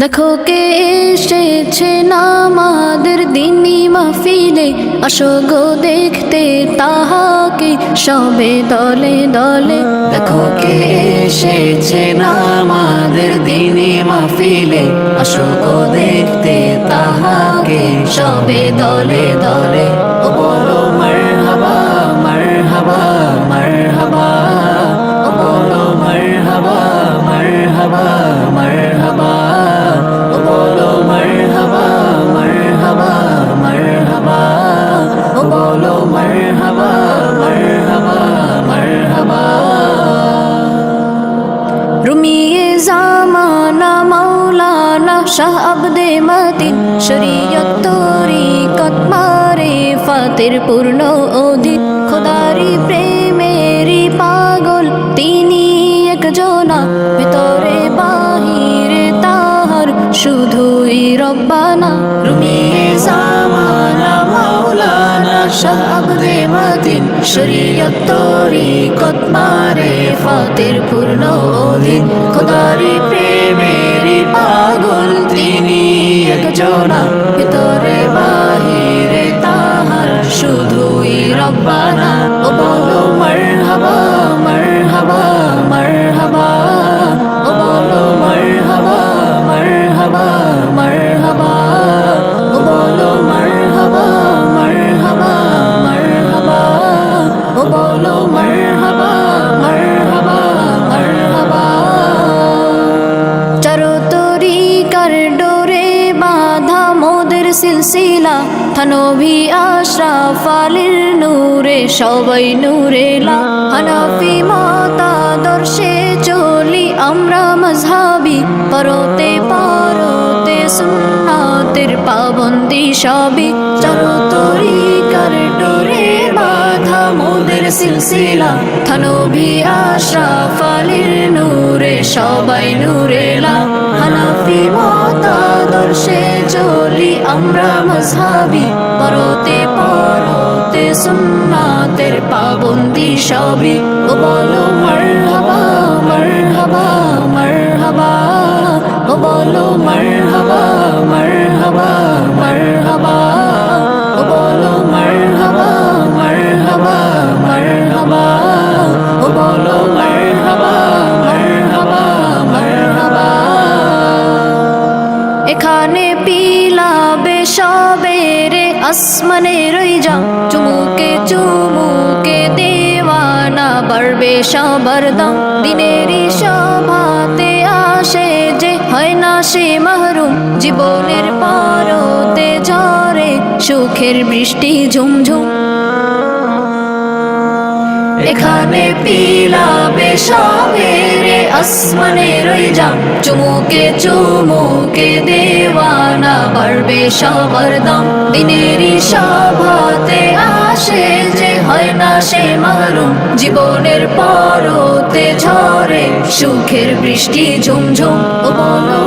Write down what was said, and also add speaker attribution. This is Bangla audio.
Speaker 1: দেখো কে এসেছে নামাদের দিনী মাফিলে আসো গো দেখতে তাহাকে, সবে দলে দলে। দেখো কে এসেছে নামাদের দিনী মাফিলে আসো গো দেখতে তাহাকে, সবে দলে দলে। ও বলো, মারহাবা মারহাবা মারহাবা। ও বলো, মারহাবা মারহাবা মারহাবা। শাহ আবদে মতিন, শরীয়ত তরিকত মারে ফাতের পূর্ণ অধিক খোদারি প্রেমেরি পাগল, তিনি একজনা ভিতরে বাহিরে তাহার শুধুই রব্বানা। রুমিয়ে জামানা মাওলানা শাহ আবদে পূর্ণ অধীন। খোদারি প্রেমেরি একজনা সিলসিলা থানবি আশরাফ আলীর নূরে, সবাই নূরেলা হানাফি মতাদর্শে চলি, আমরা মজহাবি, পরতে পারতে সুন্নাতের পাবন্দি সবই। চারো তরিকার ডোরে বাধা মোদের সিলসিলা। থানবি আশরাফ নূরে, সবাই নূরেলা হানাফি মতাদর্শে চলি আমরা মজহাবি পরতে পরতে সুন্নাতের পাবন্দি সবই। ও বলো মারহাবা এখানে পিলাবে সবেরে আসমানে রই যা। চুমুকে চুমুকে দেওয়ানা বাড়বে সবার দাম। দিনেরই সভাতে আসে যে, হয় না সে মাহরুম। জীবনের পারতে ঝরে সুখের বৃষ্টি ঝুমঝুম। এখানে পিলাবে সবেরে আসমানে রই যাম চুমুকে চুমুকে দেওয়ানা বাড়বে সবার দাম, দিনেরই সভাতে আসে যে হয় না সে মারুম। জীবনের পরতে ঝরে, সুখের বৃষ্টি ঝুমঝুম ও বলো